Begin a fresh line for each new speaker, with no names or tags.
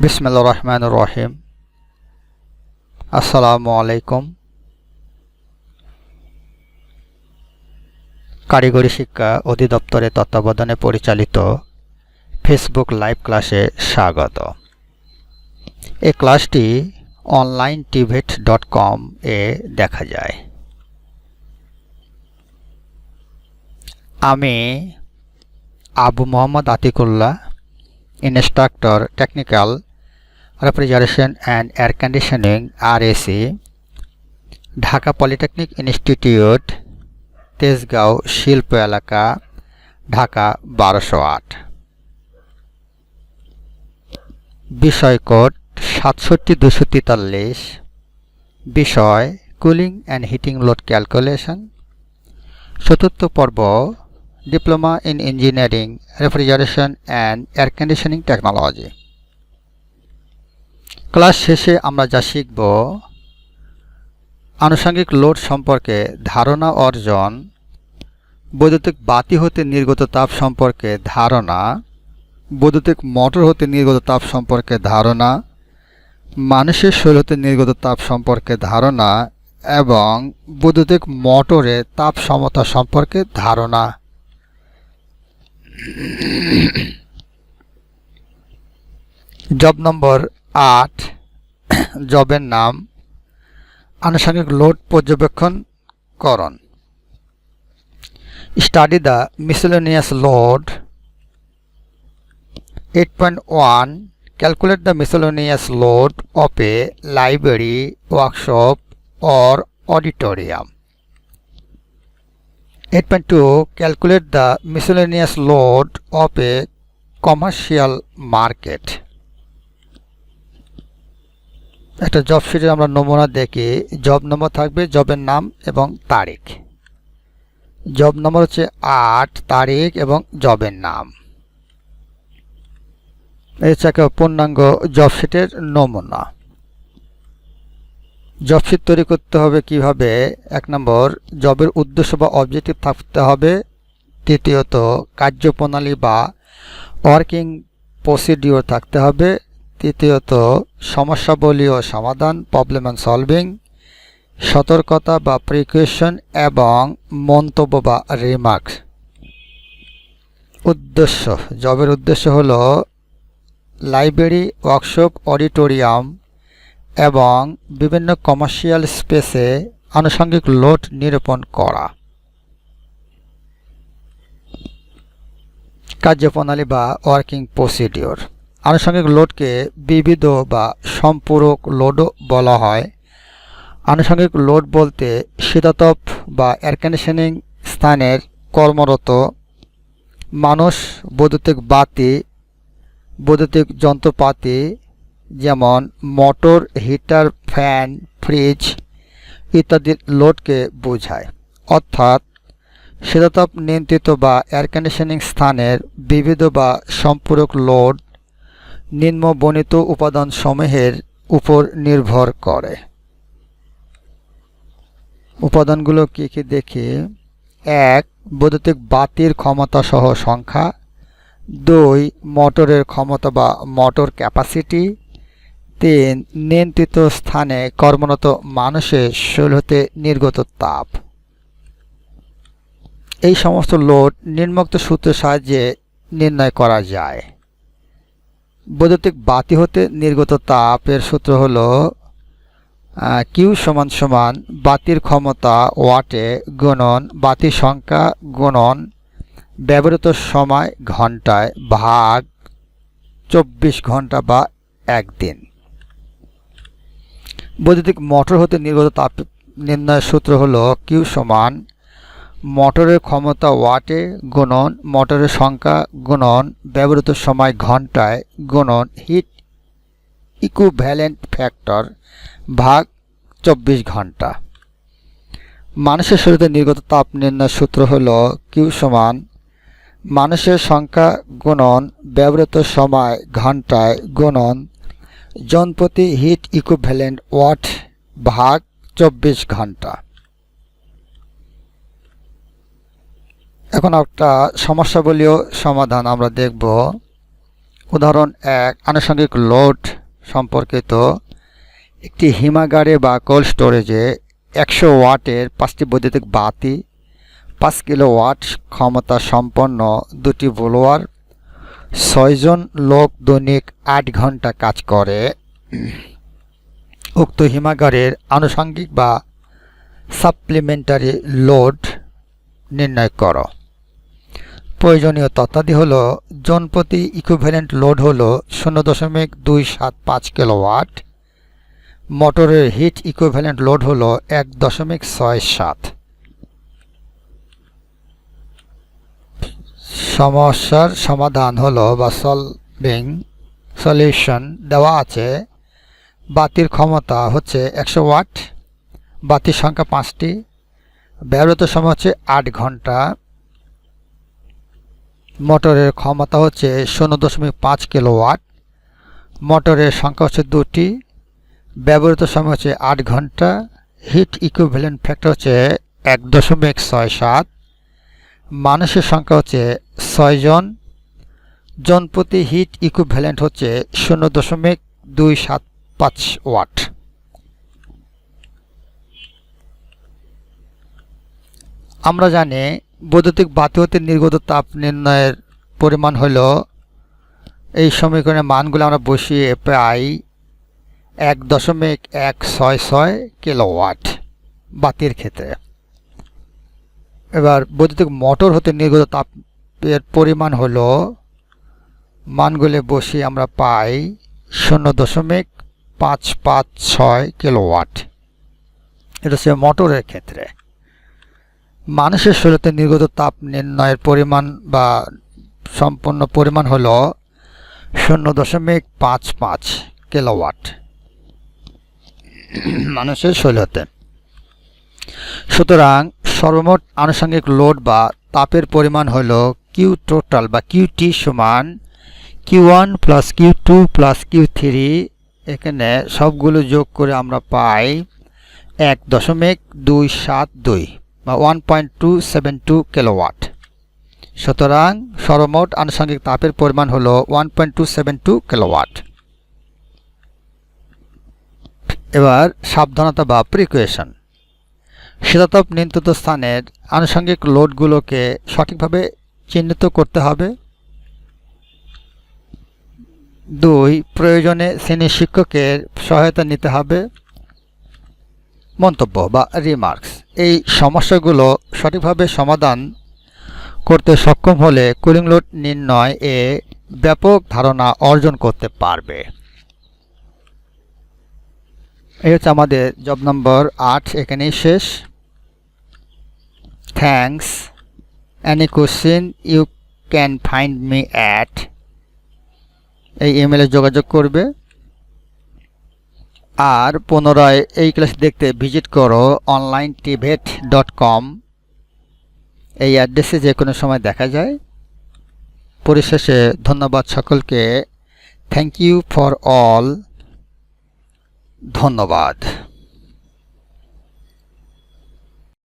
বিসমিল্লা রহমান রহিম আসসালামু আলাইকুম কারিগরি শিক্ষা অধিদপ্তরের তত্ত্বাবধানে পরিচালিত ফেসবুক লাইভ ক্লাসে স্বাগত। এই ক্লাসটি অনলাইন টিভেট ডট কম এ দেখা যায়। আমি Abu Mohammad Atikullah instructor technical refrigeration and air conditioning RAC Dhaka polytechnic institute, Tejgaon শিল্প এলাকা, ঢাকা বারোশো আট। বিষয় কোড সাতষট্টি দুশো তেতাল্লিশ। বিষয়, cooling and heating load calculation. চতুর্থ পর্ব diploma in engineering refrigeration and air conditioning technology class শেষে আমরা যা শিখব, আনুষঙ্গিক লোড সম্পর্কে ধারণা অর্জন, বৈদ্যুতিক বাতি হতে নির্গত তাপ সম্পর্কে ধারণা, বৈদ্যুতিক মোটর হতে নির্গত তাপ সম্পর্কে ধারণা, মানুষের শরীর হতে নির্গত তাপ সম্পর্কে ধারণা এবং বৈদ্যুতিক মোটরে তাপ সমতা সম্পর্কে ধারণা। জব নম্বর আট, জবের নাম, আনুষঙ্গিক লোড পর্যবেক্ষণ করণ। Study the miscellaneous load eight point one calculate the miscellaneous load of a library workshop or auditorium 8.2 Calculate the miscellaneous load of a commercial market. একটা জব শিটে আমরা নমুনা দেখি। জব নম্বর থাকবে জবের নাম এবং তারিখ। জব নম্বর হচ্ছে আট, তারিখ এবং জবের নাম। এই হচ্ছে একটা পূর্ণাঙ্গ জব শিটের নমুনা। জব শিট তৈরি করতে হবে কীভাবে? এক নম্বর, জবের উদ্দেশ্য বা অবজেক্টিভ থাকতে হবে। তৃতীয়ত, কার্যপ্রণালী বা ওয়ার্কিং প্রসিডিওর থাকতে হবে। তৃতীয়ত সমস্যাবলী ও সমাধান প্রবলেম অ্যান্ড সলভিং সতর্কতা বা প্রিকুয়েশন এবং মন্তব্য বা রিমার্কস উদ্দেশ্য, জবের উদ্দেশ্য হলো লাইব্রেরি ওয়ার্কশপ অডিটোরিয়াম এবং বিভিন্ন কমার্শিয়াল স্পেসে আনুষঙ্গিক লোড নিরূপণ করা। কার্যপ্রণালী বা ওয়ার্কিং প্রসিডিওর আনুষঙ্গিক লোডকে বিবিধ বা সম্পূরক লোডও বলা হয়। আনুষঙ্গিক লোড বলতে শীতাতপ বা এয়ার কন্ডিশনিং স্থানের কর্মরত মানুষ, বৈদ্যুতিক বাতি, বৈদ্যুতিক যন্ত্রপাতি যেমন মোটর, হিটার, ফ্যান, ফ্রিজ ইত্যাদির লোডকে বোঝায়। অর্থাৎ শীতাতাপ নিয়ন্ত্রিত বা এয়ার কন্ডিশনিং স্থানের বিবিধ বা সম্পূরক লোড নিম্ন বর্ণিত উপাদানসমূহের উপর নির্ভর করে। উপাদানগুলো কি কি দেখি? এক, বৈদ্যুতিক বাতির ক্ষমতা সহ সংখ্যা। দুই, মোটরের ক্ষমতা বা মোটর ক্যাপাসিটি তিন নিয়ন্ত্রিত স্থানে কর্মরত মানুষের শরীর হতে নির্গত তাপ। এই সমস্ত লোড নির্মুক্ত সূত্রের সাহায্যে নির্ণয় করা যায়। বৈদ্যুতিক বাতি হতে নির্গত তাপের সূত্র হল কিউ সমান সমান বাতির ক্ষমতা ওয়াটে গুণন বাতির সংখ্যা গুণন ব্যবহৃত সময় ঘন্টায় ভাগ চব্বিশ ঘণ্টা বা একদিন। বৈদ্যুতিক মোটর হতে নির্গত তাপ নির্ণয়ের সূত্র হলো কিউ সমান মোটরের ক্ষমতা ওয়াটে গুণন মোটরের সংখ্যা গুণন ব্যবহৃত সময় ঘন্টায় গুণন হিট ইকুভ্যালেন্ট ফ্যাক্টর ভাগ চব্বিশ ঘণ্টা। মানুষের শরীরে নির্গত তাপ নির্ণয়ের সূত্র হল কিউ সমান মানুষের সংখ্যা গুণন ব্যবহৃত সময় ঘন্টায় গুণন জনপ্রতি হিট ইকুভ্যালেন্ট ওয়াট ভাগ চব্বিশ ঘণ্টা। এখন একটা সমস্যাবলীয় সমাধান আমরা দেখব। উদাহরণ এক, আনুষঙ্গিক লোড সম্পর্কিত একটি হিমাগারে বা কোল্ড স্টোরেজে একশো ওয়াটের পাঁচটি বৈদ্যুতিক বাতি, পাঁচ কিলো ওয়াট ক্ষমতা সম্পন্ন দুটি ব্লোয়ার ছয়জন লোক দৈনিক আট ঘণ্টা কাজ করে। উক্ত হিমাগারের আনুষঙ্গিক বা সাপ্লিমেন্টারি লোড নির্ণয় করো। প্রয়োজনীয় তথ্যাদি হলো জনপ্রতি ইকুইভ্যালেন্ট লোড হলো শূন্য দশমিক দুই সাত পাঁচ কিলোওয়াট মোটরের হিট ইকুইভ্যালেন্ট লোড হলো এক দশমিক ছয় সাত। সমস্যার সমাধান হলো বা সলভিং সলিউশন দেওয়া আছে। বাতির ক্ষমতা হচ্ছে একশো ওয়াট, বাতির সংখ্যা পাঁচটি, ব্যবহৃত সময় হচ্ছে আট ঘণ্টা। মোটরের ক্ষমতা হচ্ছে শূন্য দশমিক পাঁচ কিলোওয়াট, মোটরের সংখ্যা হচ্ছে দুটি, ব্যবহৃত সময় হচ্ছে আট ঘণ্টা, হিট ইকুইভ্যালেন্ট ফ্যাক্টর হচ্ছে এক দশমিক ছয় সাত। মানুষের সংখ্যা হচ্ছে ছয়জন জন। প্রতি হিট ইকুইভ্যালেন্ট হচ্ছে শূন্য দশমিক দুই সাত পাঁচ ওয়াট। আমরা জানি বৈদ্যুতিক বাতি হতে নির্গত তাপ নির্ণয়ের পরিমাণ হল এই সমীকরণের মানগুলো আমরা বসিয়ে প্রায় এক দশমিক এক ছয় ছয় কিলোওয়াট বাতির ক্ষেত্রে। এবার বৈদ্যুতিক মোটর হতে নির্গত তাপের পরিমাণ হল, মানগুলি বসিয়ে আমরা পাই শূন্য দশমিক পাঁচ পাঁচ ছয় কিলোওয়াট। এটা হচ্ছে মোটরের ক্ষেত্রে। মানুষের শরীরতে নির্গত তাপ নির্ণয়ের পরিমাণ বা সম্পূর্ণ পরিমাণ হল শূন্য দশমিক পাঁচ পাঁচ কিলোওয়াট। মানুষের শরীরতে সুতরাং সর্বমোট আনুষঙ্গিক লোড বা তাপের পরিমাণ হল কিউ টোটাল বা কিউ টি সমান Q one plus Q two plus Q three এখানে সবগুলো যোগ করে আমরা পাই এক দশমিক দুই সাত দুই বা one point two seven two kilowatt সুতরাং সর্বমোট আনুষঙ্গিক তাপের পরিমাণ হল one point two seven two kilowatt এবার সাবধানতা বা প্রিকুয়েশন শীতাতপ নিয়ন্ত্রিত স্থানের আনুষঙ্গিক লোডগুলোকে সঠিকভাবে চিহ্নিত করতে হবে। দুই, প্রয়োজনে শ্রেণি শিক্ষকের সহায়তা নিতে হবে। মন্তব্য বা রিমার্কস এই সমস্যাগুলো সঠিকভাবে সমাধান করতে সক্ষম হলে কুলিং লোড নির্ণয় এ ব্যাপক ধারণা অর্জন করতে পারবে। এই হচ্ছে আমাদের জব নম্বর আট, এখানেই শেষ। Thanks any question you can find me at এই ইমেলে যোগাযোগ করবে। আর পুনরায় এই ক্লাস দেখতে ভিজিট করো অনলাইন টিভেট ডট কম এই অ্যাড্রেসে যে কোনো সময় দেখা যায়। পরিশেষে ধন্যবাদ সকলকে। থ্যাংক ইউ ফর অল ধন্যবাদ।